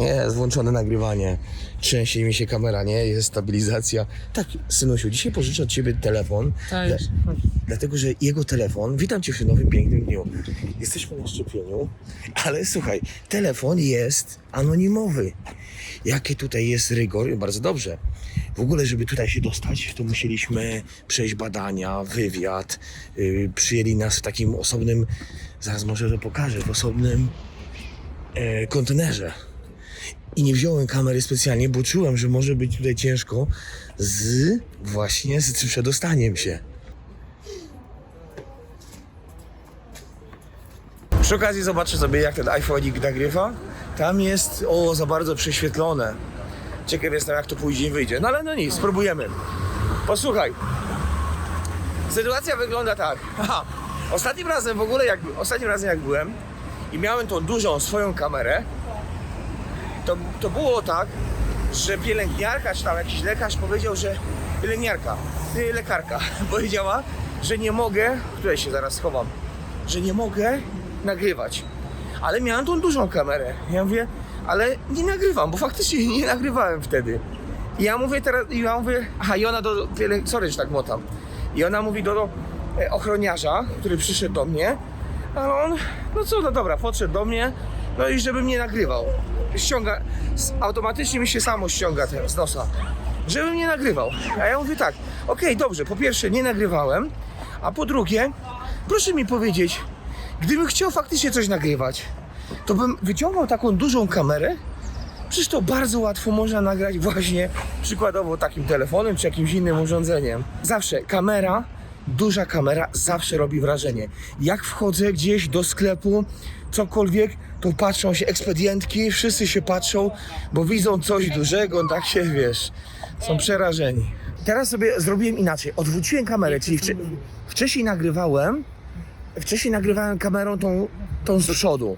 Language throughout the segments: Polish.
Nie, jest włączone nagrywanie. Trzęsie mi się kamera, nie? Jest stabilizacja. Tak, synusiu, dzisiaj pożyczę od ciebie telefon. Tak, Dla-. Dlatego, że jego telefon, witam cię w tym nowym pięknym dniu. Jesteśmy na szczepieniu, ale słuchaj, telefon jest anonimowy. Jaki tutaj jest rygor? Bardzo dobrze. W ogóle, żeby tutaj się dostać, to musieliśmy przejść badania, wywiad. Yy, przyjęli nas w takim osobnym, zaraz może to pokażę, w osobnym e, kontenerze. I nie wziąłem kamery specjalnie, bo czułem, że może być tutaj ciężko z właśnie z przedostaniem się. Przy okazji zobaczę sobie, jak ten iPhone'ik nagrywa. Tam jest, o, za bardzo prześwietlone. Ciekaw jestem, jak to później wyjdzie. No ale no nic, spróbujemy. Posłuchaj. Sytuacja wygląda tak. Aha. Ostatnim razem w ogóle, jak, ostatnim razem jak byłem i miałem tą dużą swoją kamerę, to, to było tak, że pielęgniarka, czy tam jakiś lekarz powiedział, że pielęgniarka, y, lekarka powiedziała, że nie mogę, tutaj się zaraz schowam, że nie mogę nagrywać. Ale miałem tą dużą kamerę. Ja mówię, ale nie nagrywam, bo faktycznie nie nagrywałem wtedy. I ja mówię teraz, ja mówię, aha, i ona do, sorry, że tak motam. I ona mówi do, do e, ochroniarza, który przyszedł do mnie, ale on, no co, no dobra, podszedł do mnie, no i żeby mnie nagrywał. Ściąga, automatycznie mi się samo ściąga z nosa, żebym nie nagrywał. A ja mówię tak, okej, dobrze, po pierwsze nie nagrywałem, a po drugie, proszę mi powiedzieć, gdybym chciał faktycznie coś nagrywać, to bym wyciągnął taką dużą kamerę, Przecież to bardzo łatwo można nagrać właśnie przykładowo takim telefonem czy jakimś innym urządzeniem. Zawsze kamera, duża kamera zawsze robi wrażenie. Jak wchodzę gdzieś do sklepu, cokolwiek, to patrzą się ekspedientki, wszyscy się patrzą, bo widzą coś dużego, tak się wiesz, są przerażeni. Teraz sobie zrobiłem inaczej, odwróciłem kamerę, czyli wcze- wcześniej nagrywałem, wcześniej nagrywałem kamerą tą, tą z przodu.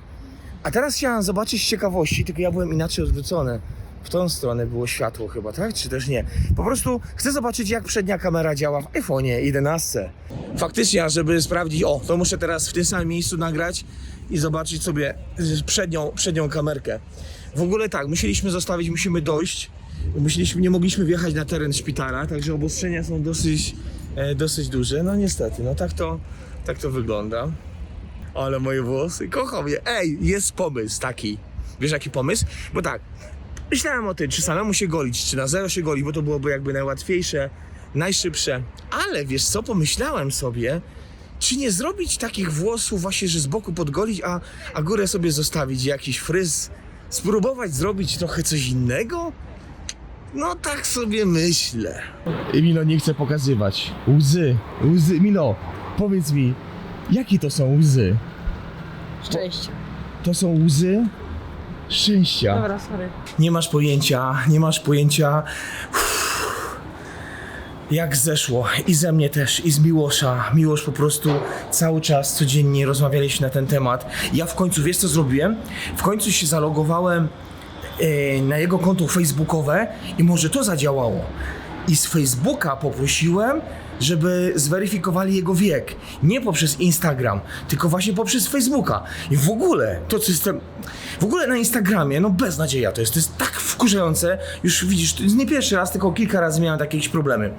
A teraz chciałem zobaczyć z ciekawości, tylko ja byłem inaczej odwrócony. W tą stronę było światło chyba, tak? Czy też nie? Po prostu chcę zobaczyć, jak przednia kamera działa w iPhone'ie 11. Faktycznie, żeby sprawdzić, o, to muszę teraz w tym samym miejscu nagrać i zobaczyć sobie przednią, przednią kamerkę. W ogóle tak, musieliśmy zostawić, musimy dojść. Myśleliśmy, nie mogliśmy wjechać na teren szpitala, także obostrzenia są dosyć, e, dosyć duże. No niestety, no tak to, tak to wygląda. Ale moje włosy, kocham je. Ej, jest pomysł taki. Wiesz jaki pomysł? Bo tak, myślałem o tym, czy samemu się golić, czy na zero się golić, bo to byłoby jakby najłatwiejsze, najszybsze. Ale wiesz co, pomyślałem sobie, czy nie zrobić takich włosów właśnie, że z boku podgolić, a, a górę sobie zostawić, jakiś fryz. Spróbować zrobić trochę coś innego? No tak sobie myślę. Milo nie chce pokazywać. Łzy, łzy. Milo, powiedz mi, jakie to są łzy? Szczęście. To są łzy szczęścia. Dobra, sorry. Nie masz pojęcia, nie masz pojęcia. Jak zeszło i ze mnie też, i z Miłosza. Miłosz po prostu cały czas, codziennie rozmawialiśmy na ten temat. Ja w końcu, wiesz co zrobiłem? W końcu się zalogowałem e, na jego konto facebookowe i może to zadziałało. I z Facebooka poprosiłem, żeby zweryfikowali jego wiek. Nie poprzez Instagram, tylko właśnie poprzez Facebooka. I w ogóle to, co jestem. W ogóle na Instagramie, no beznadzieja to jest. To jest wkurzające. Już widzisz, to jest nie pierwszy raz, tylko kilka razy miałem takie jakieś problemy.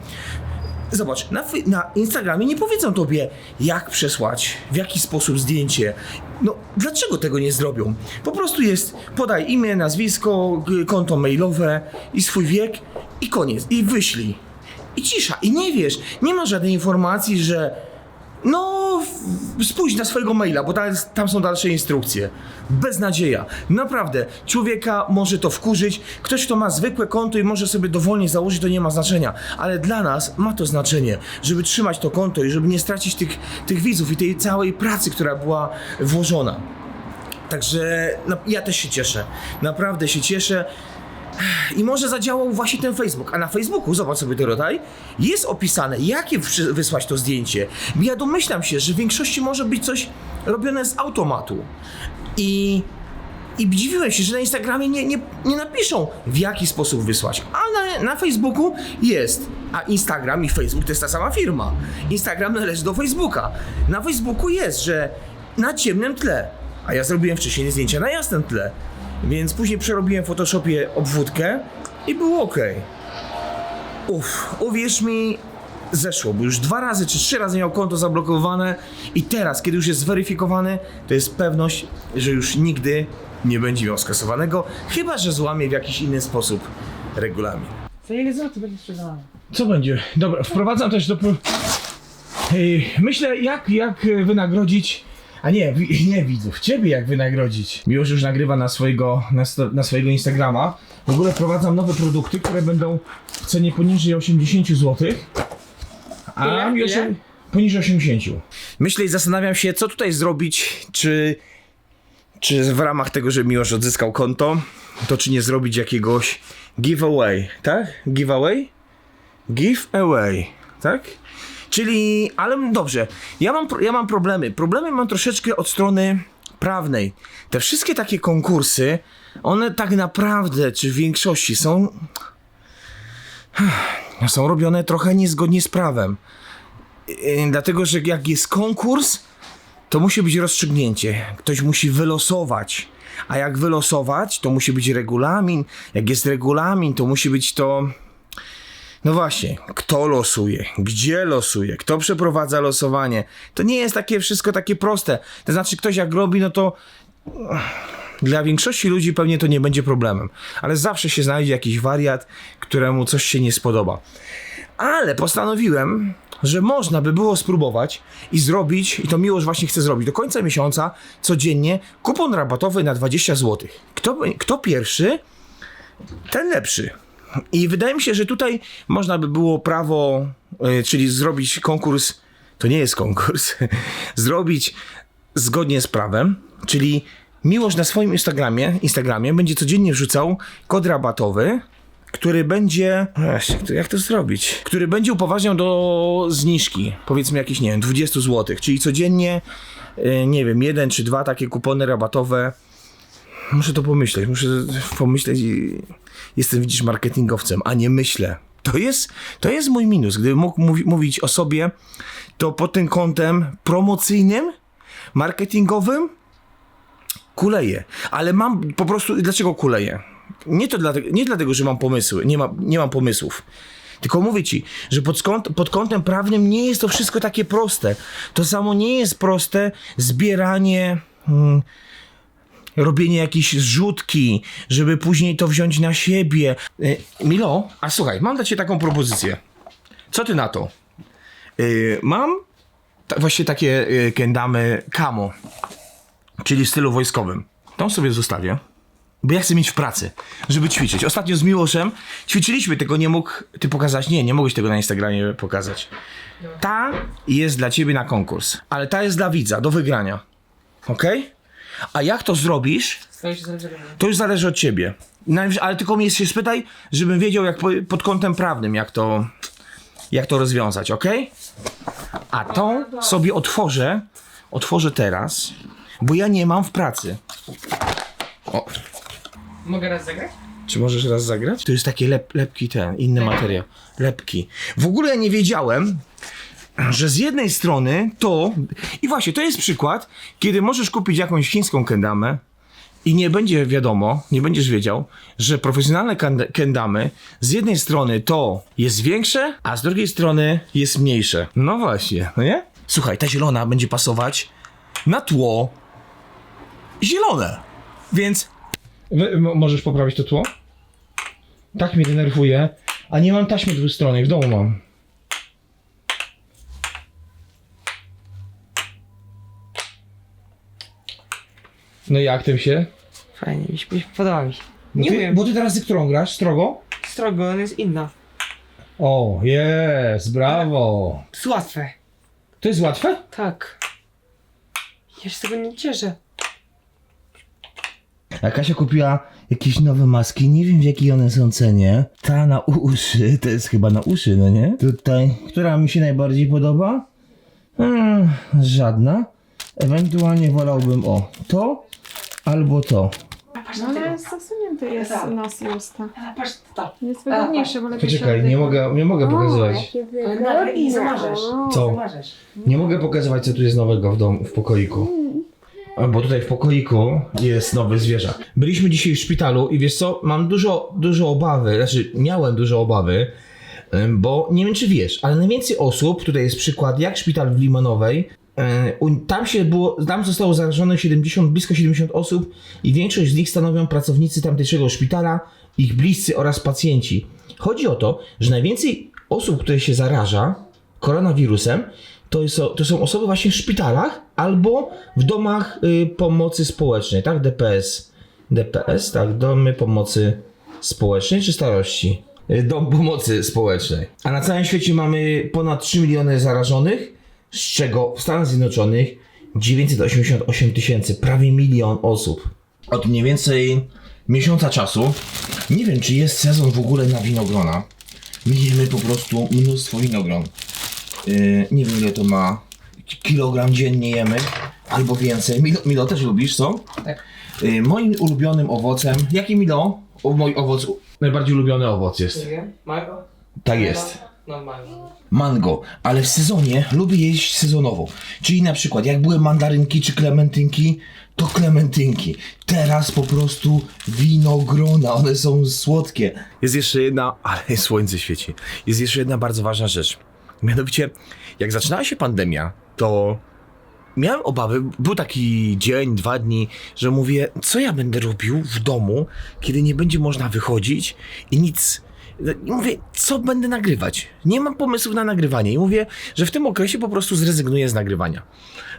Zobacz, na, na Instagramie nie powiedzą tobie, jak przesłać, w jaki sposób zdjęcie. No, dlaczego tego nie zrobią? Po prostu jest, podaj imię, nazwisko, konto mailowe i swój wiek i koniec. I wyślij. I cisza. I nie wiesz, nie ma żadnej informacji, że no, spójrz na swojego maila, bo tam, są dalsze instrukcje. Beznadzieja. Naprawdę, człowieka może to wkurzyć. Ktoś, kto ma zwykłe konto i może sobie dowolnie założyć, to nie ma znaczenia. Ale dla nas ma to znaczenie, żeby trzymać to konto i żeby nie stracić tych, tych widzów i tej całej pracy, która była włożona. Także ja też się cieszę. Naprawdę się cieszę. I może zadziałał właśnie ten Facebook. A na Facebooku, zobacz sobie Dorotaj, jest opisane, jakie wysłać to zdjęcie. Ja domyślam się, że w większości może być coś robione z automatu. I, i dziwiłem się, że na Instagramie nie, nie, nie napiszą, w jaki sposób wysłać. A na, na Facebooku jest. A Instagram i Facebook to jest ta sama firma. Instagram należy do Facebooka. Na Facebooku jest, że na ciemnym tle. A ja zrobiłem wcześniej zdjęcia na jasnym tle. Więc później przerobiłem w Photoshopie obwódkę i było ok. Uff, uwierz mi, zeszło, bo już dwa razy czy trzy razy miał konto zablokowane i teraz, kiedy już jest zweryfikowane, to jest pewność, że już nigdy nie będzie miał skasowanego, chyba że złamie w jakiś inny sposób regulamin. Za ile złotych będzie sprzedawany? Co będzie? Dobra, wprowadzam też do. Myślę, jak, jak e, wynagrodzić. A nie, wi- nie widzów, ciebie jak wynagrodzić. Miłosz już nagrywa na swojego, na, sto, na swojego Instagrama. W ogóle wprowadzam nowe produkty, które będą w cenie poniżej 80 zł. A Ile? Miłosz Ile? poniżej 80. Myślę i zastanawiam się, co tutaj zrobić, czy, czy w ramach tego, że Miłosz odzyskał konto, to czy nie zrobić jakiegoś giveaway, tak? Giveaway? Giveaway, tak? Czyli, ale dobrze, ja mam, ja mam problemy. Problemy mam troszeczkę od strony prawnej. Te wszystkie takie konkursy, one tak naprawdę, czy w większości są są robione trochę niezgodnie z prawem. Yy, Dlatego, że jak jest konkurs, to musi być rozstrzygnięcie. Ktoś musi wylosować. A jak wylosować, to musi być regulamin. Jak jest regulamin, to musi być to. No właśnie, kto losuje, gdzie losuje, kto przeprowadza losowanie. To nie jest takie wszystko takie proste. To znaczy, ktoś jak robi, no to dla większości ludzi pewnie to nie będzie problemem. Ale zawsze się znajdzie jakiś wariat, któremu coś się nie spodoba. Ale postanowiłem, że można by było spróbować i zrobić, i to miłość właśnie chcę zrobić, do końca miesiąca codziennie kupon rabatowy na 20 zł. Kto, kto pierwszy, ten lepszy. I wydaje mi się, że tutaj można by było prawo, y, czyli zrobić konkurs, to nie jest konkurs, zrobić zgodnie z prawem, czyli Miłość na swoim Instagramie, Instagramie będzie codziennie wrzucał kod rabatowy, który będzie. Jak to- zrobić? Który będzie upoważniał do zniżki. Powiedzmy jakieś, nie wiem, 20 zł. Czyli codziennie, y, nie wiem, jeden czy dwa takie kupony rabatowe. Muszę to pomyśleć, muszę pomyśleć i jestem, widzisz, marketingowcem, a nie myślę. To jest, to jest mój minus. Gdybym mógł mówi, mówić o sobie, to pod tym kątem promocyjnym, marketingowym kuleję. Ale mam po prostu, dlaczego kuleję? Nie, to dlatego, nie dlatego, że mam pomysły, nie, ma, nie mam pomysłów. Tylko mówię ci, że pod, skąd, pod kątem prawnym nie jest to wszystko takie proste. To samo nie jest proste zbieranie, mm, robienie jakiejś zrzutki, żeby później to wziąć na siebie. Y, Milo, a słuchaj, mam dla ciebie taką propozycję. Co ty na to? Y, mam ta, właśnie takie y, kendamy kamo czyli w stylu wojskowym. Tą sobie zostawię, bo ja chcę mieć w pracy, żeby ćwiczyć. Ostatnio z Miłoszem ćwiczyliśmy, tylko nie mógł ty pokazać. Nie, nie mogłeś tego na Instagramie pokazać. Ta jest dla ciebie na konkurs, ale ta jest dla widza, do wygrania. Ok? A jak to zrobisz, To już zarezerwowane. to już zależy od ciebie. Ale tylko mnie się spytaj, żebym wiedział jak po, pod kątem prawnym, jak to, jak to rozwiązać, ok? A tą sobie otworzę, otworzę teraz, bo ja nie mam w pracy. O, Mogę raz zagrać? czy możesz raz zagrać? To jest takie lep, lepki ten, inny materiał. Lepki. W ogóle ja nie wiedziałem, że z jednej strony to... I właśnie, to jest przykład, kiedy możesz kupić jakąś chińską kendamę i nie będzie wiadomo, nie będziesz wiedział, że profesjonalne kendamy z jednej strony to jest większe, a z drugiej strony jest mniejsze. No właśnie, no nie? Słuchaj, ta zielona będzie pasować na tło zielone. Więc możesz poprawić to tło? Tak mnie denerwuje. A nie mam taśmy dwustronnej, w domu mam. No i jak tym się? Fajnie, mi się, mi się podoba mi się. Bo Nie ty, wiem, Bo ty teraz z którą grasz? Strogo? strogo, on jest inna. O, jest, brawo. To jest łatwe. To jest łatwe? Tak. Ja się z tego nie cieszę. A Kasia kupiła jakieś nowe maski, nie wiem w jakiej one są cenie. Ta na uszy, to jest chyba na uszy, no nie? Tutaj, która mi się najbardziej podoba? Hmm, żadna. Ewentualnie wolałbym o to albo to. No ale zasunięty jest nos i usta. Patrz to. Jest wygodniejsze, bo lepiej się Poczekaj, nie oddycha. mogę, nie mogę pokazywać. jakie I wygodne. zamarzesz. Co? Zamarzesz. Nie mogę pokazywać co tu jest nowego w domu, w pokoiku. bo tutaj w pokoiku jest nowy zwierzak. Byliśmy dzisiaj w szpitalu i wiesz co, mam dużo, dużo obawy, znaczy miałem dużo obawy, bo nie wiem czy wiesz, ale najwięcej osób, tutaj jest przykład jak szpital w Limanowej, tam się było, tam zostało zarażonych 70, blisko 70 osób i większość z nich stanowią pracownicy tamtejszego szpitala, ich bliscy oraz pacjenci. Chodzi o to, że najwięcej osób, które się zaraża koronawirusem, to, jest, to są osoby właśnie w szpitalach albo w domach y, pomocy społecznej, tak? DPS. DPS, tak? Domy pomocy społecznej czy starości? Y, Dom pomocy społecznej. A na całym świecie mamy ponad 3 miliony zarażonych, z czego w Stanach Zjednoczonych 988 tysięcy, prawie milion osób. Od mniej więcej miesiąca czasu, nie wiem czy jest sezon w ogóle na winogrona. My jemy po prostu mnóstwo winogron. Yy, nie wiem ile to ma. Kilogram dziennie jemy, albo więcej. Milo, Milo też lubisz, co? Tak. Yy, moim ulubionym owocem. Jaki Milo? O, mój owoc. Najbardziej ulubiony owoc jest. wiem. Mango? Tak jest. No mango. Mango, ale w sezonie lubię jeść sezonowo. Czyli na przykład jak były mandarynki czy klementynki, to klementynki. Teraz po prostu winogrona, one są słodkie. Jest jeszcze jedna, ale słońce świeci. Jest jeszcze jedna bardzo ważna rzecz. Mianowicie, jak zaczynała się pandemia, to miałem obawy, był taki dzień, dwa dni, że mówię, co ja będę robił w domu, kiedy nie będzie można wychodzić i nic. I mówię, co będę nagrywać? Nie mam pomysłów na nagrywanie. I mówię, że w tym okresie po prostu zrezygnuję z nagrywania.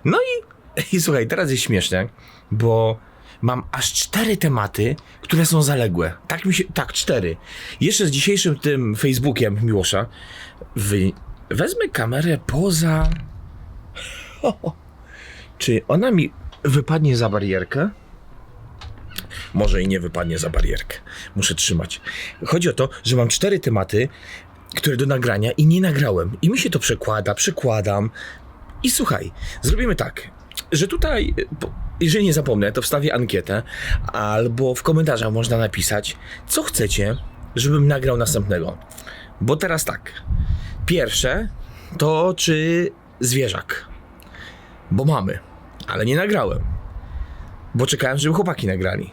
No i, i słuchaj, teraz jest śmieszne, bo mam aż cztery tematy, które są zaległe. Tak mi się, tak, cztery. Jeszcze z dzisiejszym tym Facebookiem Miłosza wy, wezmę kamerę poza czy ona mi wypadnie za barierkę? Może i nie wypadnie za barierkę. Muszę trzymać. Chodzi o to, że mam cztery tematy, które do nagrania i nie nagrałem. I mi się to przekłada, przekładam. I słuchaj, zrobimy tak, że tutaj, jeżeli nie zapomnę, to wstawię ankietę, albo w komentarzach można napisać, co chcecie, żebym nagrał następnego. Bo teraz tak. Pierwsze to czy zwierzak bo mamy, ale nie nagrałem, bo czekałem, żeby chłopaki nagrali.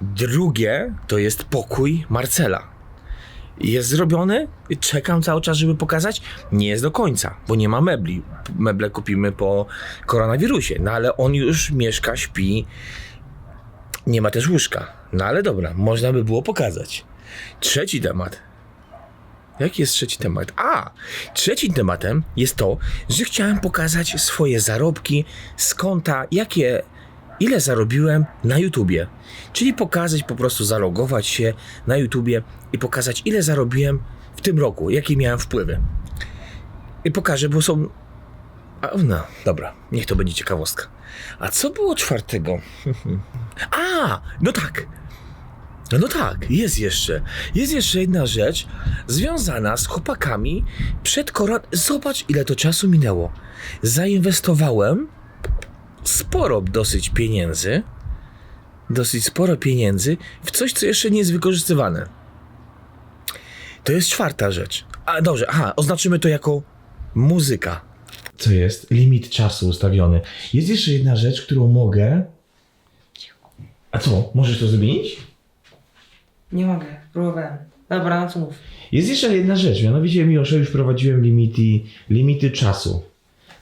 Drugie to jest pokój Marcela. Jest zrobiony, czekam cały czas, żeby pokazać. Nie jest do końca, bo nie ma mebli. Meble kupimy po koronawirusie, no ale on już mieszka, śpi. Nie ma też łóżka. No ale dobra, można by było pokazać. Trzeci temat Jaki jest trzeci temat? A, trzecim tematem jest to, że chciałem pokazać swoje zarobki z konta, jakie, ile zarobiłem na YouTubie. Czyli pokazać, po prostu zalogować się na YouTubie i pokazać, ile zarobiłem w tym roku, jakie miałem wpływy. I pokażę, bo są. A, no, dobra, niech to będzie ciekawostka. A co było czwartego? A, no tak. No, tak, jest jeszcze. Jest jeszcze jedna rzecz związana z chłopakami przed koron. Zobacz, ile to czasu minęło. Zainwestowałem sporo dosyć pieniędzy, dosyć sporo pieniędzy w coś, co jeszcze nie jest wykorzystywane. To jest czwarta rzecz. A dobrze, aha, oznaczymy to jako muzyka. Co jest? Limit czasu ustawiony. Jest jeszcze jedna rzecz, którą mogę. A co? Możesz to zmienić? Nie mogę, próbowałem. Dobra, no co mów. Jest jeszcze jedna rzecz, mianowicie Miłoszowi wprowadziłem limity, limity czasu.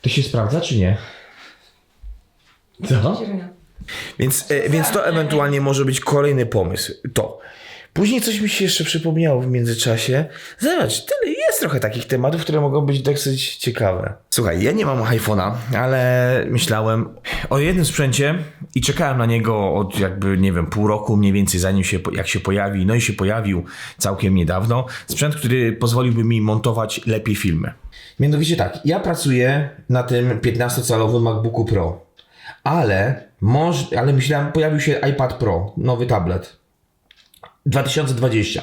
To się sprawdza, czy nie? Co? Więc, e, więc to ewentualnie może być kolejny pomysł. To. Później coś mi się jeszcze przypomniało w międzyczasie. Zobacz, tyle jest trochę takich tematów, które mogą być dosyć ciekawe. Słuchaj, ja nie mam iPhone'a, ale myślałem o jednym sprzęcie i czekałem na niego od jakby, nie wiem, pół roku mniej więcej zanim się, jak się pojawi. No i się pojawił całkiem niedawno. Sprzęt, który pozwoliłby mi montować lepiej filmy. Mianowicie tak, ja pracuję na tym 15-calowym MacBooku Pro, ale, moż, ale myślałem, pojawił się iPad Pro, nowy tablet. 2020.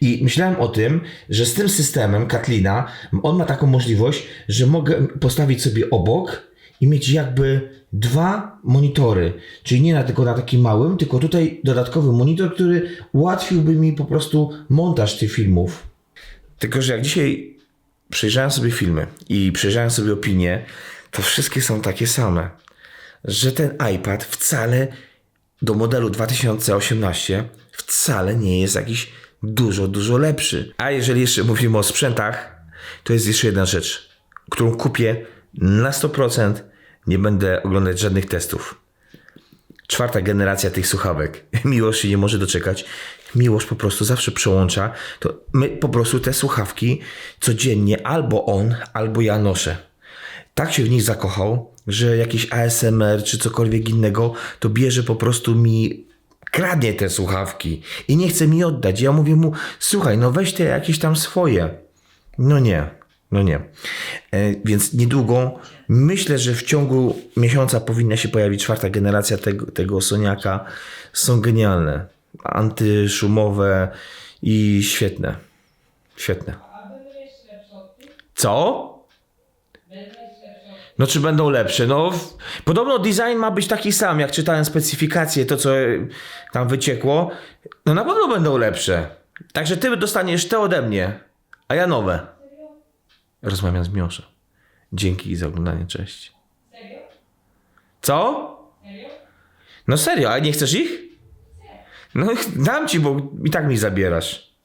I myślałem o tym, że z tym systemem Katlina, on ma taką możliwość, że mogę postawić sobie obok i mieć jakby dwa monitory. Czyli nie na, tylko na takim małym, tylko tutaj dodatkowy monitor, który ułatwiłby mi po prostu montaż tych filmów. Tylko, że jak dzisiaj przejrzałem sobie filmy i przejrzałem sobie opinie, to wszystkie są takie same. Że ten iPad wcale do modelu 2018 wcale nie jest jakiś dużo, dużo lepszy. A jeżeli jeszcze mówimy o sprzętach, to jest jeszcze jedna rzecz, którą kupię na 100%. Nie będę oglądać żadnych testów. Czwarta generacja tych słuchawek. Miłosz się nie może doczekać. Miłosz po prostu zawsze przełącza. To my po prostu te słuchawki codziennie albo on, albo ja noszę. Tak się w nich zakochał, że jakiś ASMR czy cokolwiek innego, to bierze po prostu mi kradnie te słuchawki i nie chce mi oddać. Ja mówię mu, słuchaj, no weź te jakieś tam swoje. No nie, no nie. E, więc niedługo, myślę, że w ciągu miesiąca powinna się pojawić czwarta generacja tego, tego Soniaka. Są genialne. Antyszumowe i świetne. Świetne. Co? No czy będą lepsze? No podobno design ma być taki sam, jak czytałem specyfikację, to co e, tam wyciekło. No na pewno będą lepsze. Także ty dostaniesz te ode mnie, a ja nowe. Rozmawiam z Miłoszem. Dzięki za oglądanie, cześć. Serio? Co? Serio? No serio, a nie chcesz ich? No dam ci, bo i tak mi zabierasz.